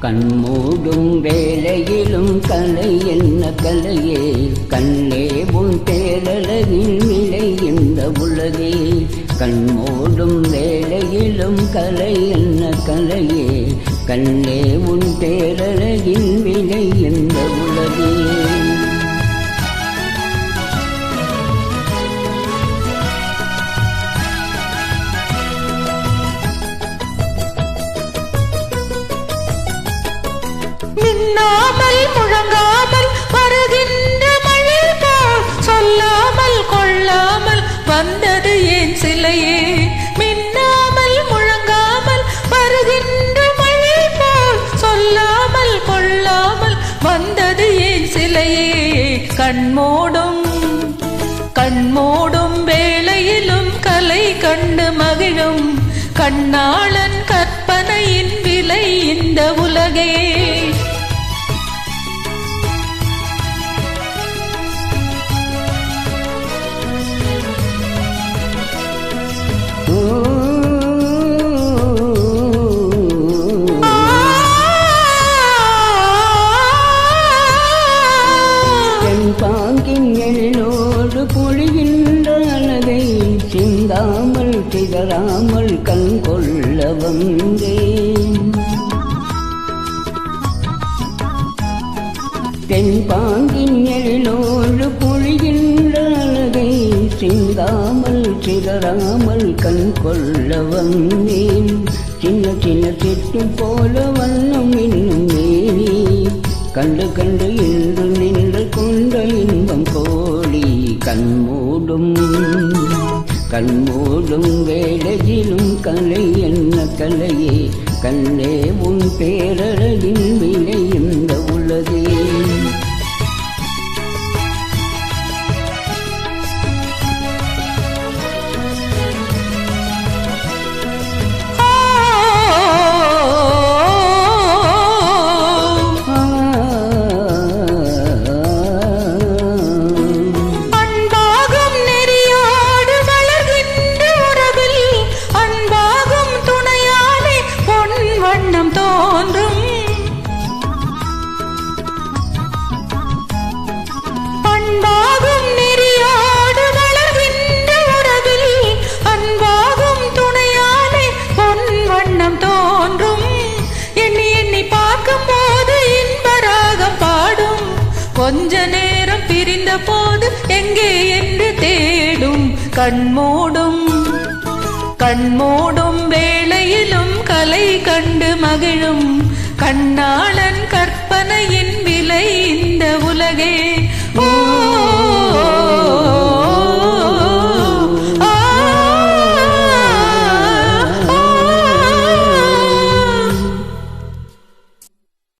கண்மூடும் வேலையிலும் கலை என்ன கலையே? கண்ணே உன் பேரழகின் நிலை இந்த உலகே. கண்மூடும் வேலையிலும் கலை என்ன கலையே? கண்ணே உன் பேரழகின் விலை இந்த உலகே. மின்னாமல் முழங்காமல் வருகின்ற மழை போல் சொல்லாமல் கொள்ளாமல் வந்தது ஏன் சிலையே? மின்னாமல் முழங்காமல் வருகின்ற மழை போல் சொல்லாமல் கொள்ளாமல் வந்தது ஏன் சிலையே? கண்மோடும் கண்மோடும் வேளையிலும் கலை கண்டு மகிழும். கண்ணாளன் கற்பனையின் விலை இந்த உலகே. சிதறாமல் கண் கொள்ள வந்தேன். தென் பாங்கின் எழிலோடு பொழிகின்ற சிந்தாமல் சிதறாமல் கண் கொள்ள வந்தேன். சின்ன சின்ன திட்டு போல வண்ணம் இன்னும் மேனி. கண்டு கண்டு இன்று நின்று கொண்ட இன்பம் கோடி கண்மூடும் கண்மூடும் வேளையிலும் கலை என்ன கலையே? கண்ணே உன் எங்கே என்று தேடும் கண்மூடும் கண்மூடும் வேளையிலும் கலை கண்டு மகிழும் கண்ணாளன் கற்பனையின் விலை இந்த உலகே.